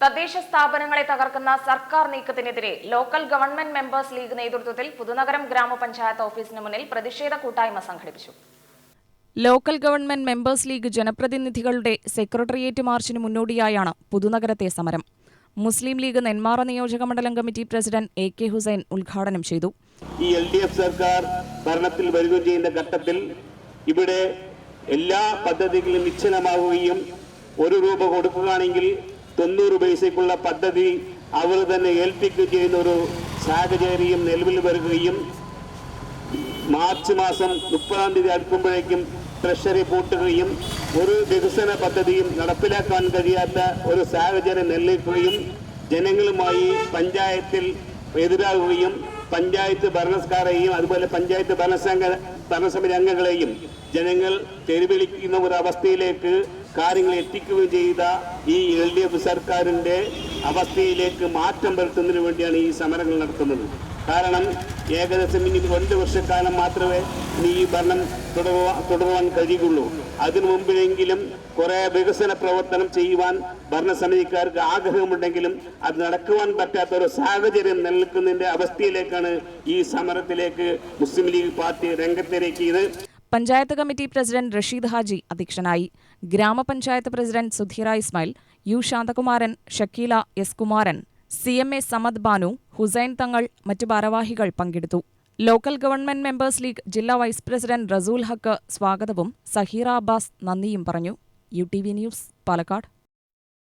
തദ്ദേശ സ്ഥാപനങ്ങളെ തകർക്കുന്ന സർക്കാർ നീക്കത്തിനെതിരെ ലോക്കൽ ഗവൺമെന്റ് മെമ്പേഴ്സ് ലീഗ് നേതൃത്വത്തിൽ പുതുനഗരം ഗ്രാമപഞ്ചായത്ത് ഓഫീസിന് മുന്നിൽ പ്രതിഷേധ കൂട്ടായ്മ സംഘടിപ്പിച്ചു. ലോക്കൽ ഗവൺമെന്റ് മെമ്പേഴ്സ് ലീഗ് ജനപ്രതിനിധികളുടെ സെക്രട്ടേറിയറ്റ് മാർച്ചിന് മുന്നോടിയായാണ് പുതുനഗരത്തെ സമരം. മുസ്ലിം ലീഗ് നെന്മാറ നിയോജക മണ്ഡലം committee president A K Hussain ഉദ്ഘാടനം ചെയ്തു. ഈ എൽ ഡി എഫ് സർക്കാർ ഭരണത്തിൽ വരികയും ചെയ്യുന്ന ഘട്ടത്തിൽ ഇവിടെ എല്ലാ പദ്ധതികളും നിശ്ചലമാവുകയും ഒരു രൂപ കൊടുക്കുകയാണെങ്കിൽ തൊണ്ണൂറ് പൈസയ്ക്കുള്ള പദ്ധതി അവർ തന്നെ ഏൽപ്പിക്കുകയും ചെയ്യുന്ന ഒരു സാഹചര്യം നിലവിൽ വരികയും മാർച്ച് മാസം മുപ്പതാം തീയതി അടുക്കുമ്പോഴേക്കും ട്രഷറി പൂട്ടുകയും ഒരു വികസന പദ്ധതിയും നടപ്പിലാക്കാൻ കഴിയാത്ത ഒരു സാഹചര്യം നിലനിൽക്കുകയും ജനങ്ങളുമായി പഞ്ചായത്തിൽ എതിരാകുകയും പഞ്ചായത്ത് ഭരണസ്കാരെയും അതുപോലെ പഞ്ചായത്ത് ഭരണസംഘ ഭരണസമിതി അംഗങ്ങളെയും ജനങ്ങൾ തെരുവിളിക്കുന്ന ഒരു അവസ്ഥയിലേക്ക് കാര്യങ്ങൾ എത്തിക്കുകയും ചെയ്ത ഈ എൽ ഡി എഫ് സർക്കാരിന്റെ അവസ്ഥയിലേക്ക് മാറ്റം വരുത്തുന്നതിന് വേണ്ടിയാണ് ഈ സമരങ്ങൾ നടത്തുന്നത്. കാരണം ഏകദേശം ഇനി രണ്ട് വർഷക്കാലം മാത്രമേ ഇനി ഈ ഭരണം തുടരുവാൻ തുടരുവാൻ കഴിയുള്ളൂ അതിനു മുമ്പിലെങ്കിലും കുറെ വികസന പ്രവർത്തനം ചെയ്യുവാൻ ഭരണസമിതിക്കാർക്ക് ആഗ്രഹമുണ്ടെങ്കിലും അത് നടക്കുവാൻ പറ്റാത്ത ഒരു സാഹചര്യം നിലനിൽക്കുന്നതിന്റെ അവസ്ഥയിലേക്കാണ് ഈ സമരത്തിലേക്ക് മുസ്ലിം ലീഗ് പാർട്ടി രംഗത്തിറക്കിയത് പഞ്ചായത്ത് കമ്മിറ്റി പ്രസിഡന്റ് റഷീദ് ഹാജി അധ്യക്ഷനായി. ഗ്രാമപഞ്ചായത്ത് president Sudheera Ismail U Santhakumaran Shakeela S Kumaran C M A Samad Banu Hussain Thangal മറ്റ് ഭാരവാഹികൾ പങ്കെടുത്തു. ലോക്കൽ ഗവൺമെന്റ് മെമ്പേഴ്സ് ലീഗ് ജില്ലാ വൈസ് പ്രസിഡന്റ് റസൂൽ ഹക്ക് സ്വാഗതവും സഹീറ അബ്ബാസ് നന്ദിയും പറഞ്ഞു. U T V news Palakkad.